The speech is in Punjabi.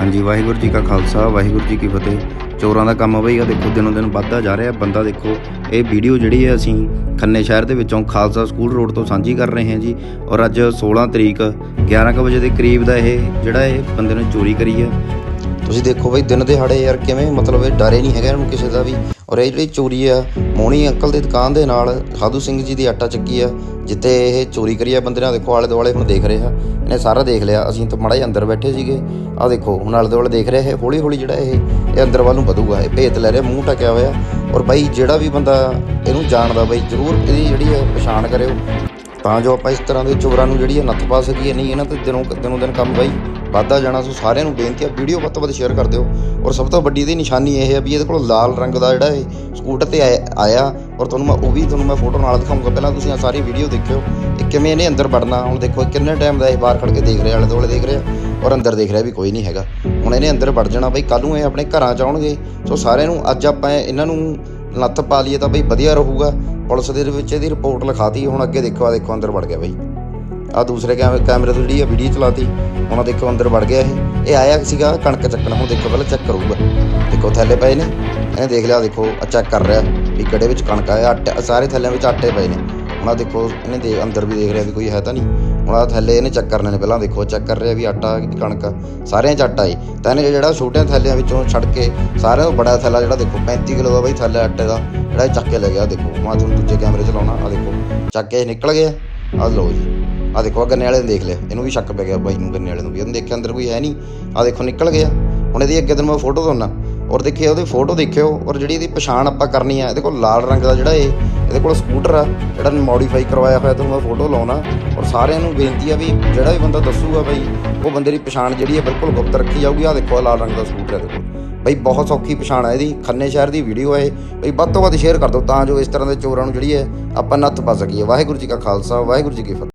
ਹਾਂਜੀ, ਵਾਹਿਗੁਰੂ ਜੀ ਕਾ ਖਾਲਸਾ, ਵਾਹਿਗੁਰੂ ਜੀ ਕੀ ਫਤਿਹ। ਚੋਰਾਂ ਦਾ ਕੰਮ ਬਈ ਆ ਦੇਖੋ, ਦਿਨੋਂ ਦਿਨ ਵੱਧਦਾ ਜਾ ਰਿਹਾ। ਬੰਦਾ ਦੇਖੋ, ਇਹ ਵੀਡੀਓ ਜਿਹੜੀ ਹੈ ਅਸੀਂ ਖੰਨੇ ਸ਼ਹਿਰ ਦੇ ਵਿੱਚੋਂ ਖਾਲਸਾ ਸਕੂਲ ਰੋਡ ਤੋਂ ਸਾਂਝੀ ਕਰ ਰਹੇ ਹਾਂ ਜੀ। ਔਰ ਅੱਜ 16 ਤਰੀਕ 11 ਕੁ ਵਜੇ ਦੇ ਕਰੀਬ ਦਾ ਇਹ, ਜਿਹੜਾ ਇਹ ਬੰਦੇ ਨੇ ਚੋਰੀ ਕਰੀ ਹੈ। ਤੁਸੀਂ ਦੇਖੋ ਬਈ, ਦਿਨ ਦਿਹਾੜੇ ਯਾਰ ਕਿਵੇਂ, ਮਤਲਬ ਇਹ ਡਰੇ ਨਹੀਂ ਹੈਗਾ ਇਹਨੂੰ ਕਿਸੇ ਦਾ ਵੀ। ਔਰ ਇਹ ਜਿਹੜੀ ਚੋਰੀ ਆ ਮੋਣੀ ਅੰਕਲ ਦੀ ਦੁਕਾਨ ਦੇ ਨਾਲ ਸਾਧੂ ਸਿੰਘ ਜੀ ਦੀ ਆਟਾ ਚੱਕੀ ਆ, ਜਿੱਥੇ ਇਹ ਚੋਰੀ ਕਰੀ ਆ ਬੰਦੇ ਨਾਲ, ਦੇਖੋ ਆਲੇ ਦੁਆਲੇ ਹੁਣ ਦੇਖ ਰਿਹਾ ਇਹਨੇ ਸਾਰਾ ਦੇਖ ਲਿਆ, ਅਸੀਂ ਤਾਂ ਮੜਾ ਹੀ ਅੰਦਰ ਬੈਠੇ ਸੀਗੇ ਆ ਦੇਖੋ, ਹੁਣ ਆਲੇ ਦੁਆਲੇ ਦੇਖ ਰਿਹਾ ਇਹ ਹੌਲੀ ਹੌਲੀ ਜਿਹੜਾ ਇਹ ਇਹ ਅੰਦਰ ਵੱਲ ਨੂੰ ਵਧੂਗਾ, ਇਹ ਭੇਤ ਲੈ ਰਿਹਾ, ਮੂੰਹ ਟਕਿਆ ਹੋਇਆ, ਔਰ ਬਾਈ ਜਿਹੜਾ ਵੀ ਬੰਦਾ ਇਹਨੂੰ ਜਾਣਦਾ ਬਾਈ, ਜ਼ਰੂਰ ਇਹਦੀ ਜਿਹੜੀ ਹੈ ਪਛਾਣ ਕਰਿਓ। ਤਾਂ ਜੋ ਆਪਾਂ ਇਸ ਤਰ੍ਹਾਂ ਦੇ ਚੋਰਾਂ ਨੂੰ ਜਿਹੜੀ ਹੈ ਨੱਥ ਪਾ ਸਕੀਏ, ਨਹੀਂ, ਇਹਨਾਂ ਤੇ ਦਿਨੋਂ ਦਿਨੋਂ ਦਿਨ ਕੰਮ ਬਾਈ। ਵੱਧਦਾ ਜਾਣਾ, ਸੋ ਸਾਰਿਆਂ ਨੂੰ ਬੇਨਤੀ ਆ, ਵੀਡੀਓ ਵੱਧ ਤੋਂ ਵੱਧ ਸ਼ੇਅਰ ਕਰ ਦਿਓ। ਔਰ ਸਭ ਤੋਂ ਵੱਡੀ ਇਹਦੀ ਨਿਸ਼ਾਨੀ ਇਹ ਹੈ ਵੀ ਇਹਦੇ ਕੋਲ ਲਾਲ ਰੰਗ ਦਾ ਜਿਹੜਾ ਇਹ ਸਕੂਟਰ ਤੇ ਆਇਆ- ਔਰ ਤੁਹਾਨੂੰ ਮੈਂ ਉਹ ਵੀ ਤੁਹਾਨੂੰ ਮੈਂ ਫੋਟੋ ਨਾਲ ਦਿਖਾਉਂਗਾ ਪਹਿਲਾਂ ਤੁਸੀਂ ਆ ਸਾਰੀ ਵੀਡੀਓ ਦੇਖਿਓ, ਇਹ ਕਿਵੇਂ ਇਹਨੇ ਅੰਦਰ ਵੜਨਾ, ਹੁਣ ਦੇਖੋ ਕਿੰਨੇ ਟਾਈਮ ਦਾ ਇਹ ਬਾਹਰ ਖੜ ਕੇ ਦੇਖ ਰਿਹਾ, ਆਲੇ ਦੁਆਲੇ ਦੇਖ ਰਿਹਾ, ਔਰ ਅੰਦਰ ਦੇਖ ਰਿਹਾ ਵੀ ਕੋਈ ਨਹੀਂ ਹੈਗਾ। ਹੁਣ ਇਹਨੇ ਅੰਦਰ ਵੜ ਜਾਣਾ, ਬਈ ਕੱਲ ਨੂੰ ਇਹ ਆਪਣੇ ਘਰਾਂ ਚ ਆਉਣਗੇ, ਸੋ ਸਾਰਿਆਂ ਨੂੰ ਅੱਜ ਆਪਾਂ ਇਹਨਾਂ ਨੂੰ ਲੱਤ ਪਾ ਲਈਏ ਤਾਂ ਬਈ ਵਧੀਆ ਰਹੂਗਾ। ਪੁਲਿਸ ਦੇ ਵਿੱਚ ਇਹਦੀ ਰਿਪੋਰਟ ਲਿਖਾਤੀ, ਹੁਣ ਅੱਗੇ ਦੇਖੋ ਆ ਦੇਖੋ ਅੰਦਰ ਵੜ ਗਿਆ ਬਈ। ਆ ਦੂਸਰੇ ਕੈਮ- ਕੈਮਰੇ ਤੋਂ ਜਿਹੜੀ ਆ ਵੀਡੀਓ ਚਲਾਤੀ ਹੁਣ ਦੇਖੋ ਅੰਦਰ ਵੜ ਗਿਆ ਇਹ। ਇਹ ਆਇਆ ਸੀਗਾ ਕਣਕ ਚੱਕਣ, ਹੁਣ ਦੇਖੋ ਪਹਿਲਾਂ ਚੈੱਕ ਕਰੂਗਾ। ਦੇਖੋ ਥੈਲੇ ਪਏ ਨੇ, ਇਹਨੇ ਦੇਖ ਲਿਆ, ਦੇਖੋ ਆ ਚੈੱਕ ਕਰ ਰਿਹਾ ਵੀ ਕਿਹੜੇ ਵਿੱਚ ਕਣਕ ਆ ਇਹ ਆਟੇ, ਸਾਰੇ ਥੈਲਿਆਂ ਵਿੱਚ ਆਟੇ ਪਏ ਨੇ। ਹੁਣ ਆਹ ਦੇਖੋ, ਇਹਨੇ ਦੇ, ਅੰਦਰ ਵੀ ਦੇਖ ਰਿਹਾ ਵੀ ਕੋਈ ਹੈ ਤਾਂ ਨਹੀਂ। ਹੁਣ ਆ ਥੈਲੇ ਇਹਨੇ ਚੈੱਕ ਕਰਨੇ ਨੇ ਪਹਿਲਾਂ, ਦੇਖੋ ਚੈੱਕ ਕਰ ਰਿਹਾ ਵੀ ਆਟਾ ਕਿ ਕਣਕ ਆ। ਸਾਰਿਆਂ 'ਚ ਆਟਾ ਏ। ਤਾਂ ਇਹਨੇ ਜਿਹੜਾ ਛੋਟੇ ਥੈਲਿਆਂ ਵਿੱਚੋਂ ਛੱਡ ਕੇ ਸਾਰਿਆਂ ਤੋਂ ਬੜਾ ਥੈਲਾ ਜਿਹੜਾ ਦੇਖੋ 35 ਕਿਲੋ ਦਾ ਬਈ ਥੈਲਾ ਆਟੇ ਦਾ, ਜਿਹੜਾ ਇਹ ਚੱਕ ਕੇ ਲੈ ਗਿਆ ਦੇਖੋ। ਮੈਂ ਤੁਹਾਨੂੰ ਦੂਜੇ ਕੈਮਰੇ 'ਚ ਲਾਉਣਾ ਆ ਦੇਖੋ, ਚੱਕ ਕੇ ਇਹ ਨਿਕਲ ਗਿਆ। ਆ ਲਓ ਜੀ। ਆ ਦੇਖੋ ਆ ਗੰਨੇ ਵਾਲੇ ਨੇ ਦੇਖ ਲਿਆ ਇਹਨੂੰ ਵੀ ਸ਼ੱਕ ਪੈ ਗਿਆ ਬਾਈ ਨੂੰ ਗੰਨੇ ਵਾਲੇ ਨੂੰ ਵੀ। ਇਹਨੇ ਦੇਖਿਆ ਅੰਦਰ ਕੋਈ ਹੈ ਨਹੀਂ। ਆ ਦੇਖੋ ਨਿਕਲ ਗਿਆ। ਹੁਣ ਇਹਦੀ ਅੱਗੇ ਦਿਨ ਮੈਂ ਫੋਟੋ ਦਿਖਾਉਣਾ ਔਰ ਦੇਖਿਓ, ਉਹਦੀ ਫੋਟੋ ਦੇਖਿਓ। ਔਰ ਜਿਹੜੀ ਇਹਦੀ ਪਛਾਣ ਆਪਾਂ ਕਰਨੀ ਆ, ਇਹਦੇ ਕੋਲ ਲਾਲ ਰੰਗ ਦਾ ਜਿਹੜਾ ਇਹ, ਇਹਦੇ ਕੋਲ ਸਕੂਟਰ ਆ, ਜਿਹੜਾ ਮੋਡੀਫਾਈ ਕਰਵਾਇਆ ਹੋਇਆ ਤੁਹਾਨੂੰ ਮੈਂ ਫੋਟੋ ਲਾਉਣਾ ਔਰ ਸਾਰਿਆਂ ਨੂੰ ਬੇਨਤੀ ਆ ਵੀ ਜਿਹੜਾ ਵੀ ਬੰਦਾ ਦੱਸੂਗਾ ਬਾਈ, ਉਹ ਬੰਦੇ ਦੀ ਪਛਾਣ ਜਿਹੜੀ ਹੈ ਬਿਲਕੁਲ ਗੁਪਤ ਰੱਖੀ ਜਾਊਗੀ। ਆ ਦੇਖੋ ਆਹ ਲਾਲ ਰੰਗ ਦਾ ਸਕੂਟਰ ਹੈ ਇਹਦੇ ਕੋਲ। ਬਈ, ਬਹੁਤ ਸੌਖੀ ਪਛਾਣ ਹੈ ਇਹਦੀ। ਖੰਨੇ ਸ਼ਹਿਰ ਦੀ ਵੀਡੀਓ ਹੈ ਇਹ। ਬਈ, ਵੱਧ ਤੋਂ ਵੱਧ ਸ਼ੇਅਰ ਕਰ ਦਿਓ, ਤਾਂ ਜੋ ਇਸ ਤਰ੍ਹਾਂ ਦੇ ਚੋਰਾਂ ਨੂੰ ਜਿਹੜੀ ਹੈ ਆਪਾਂ ਨੱਥ ਪਾ ਸਕੀਏ। ਵਾਹਿਗੁਰੂ ਜੀ ਕਾ ਖਾਲਸਾ, ਵਾਹਿਗੁਰੂ ਜੀ ਕੀ ਫਤਿਹ।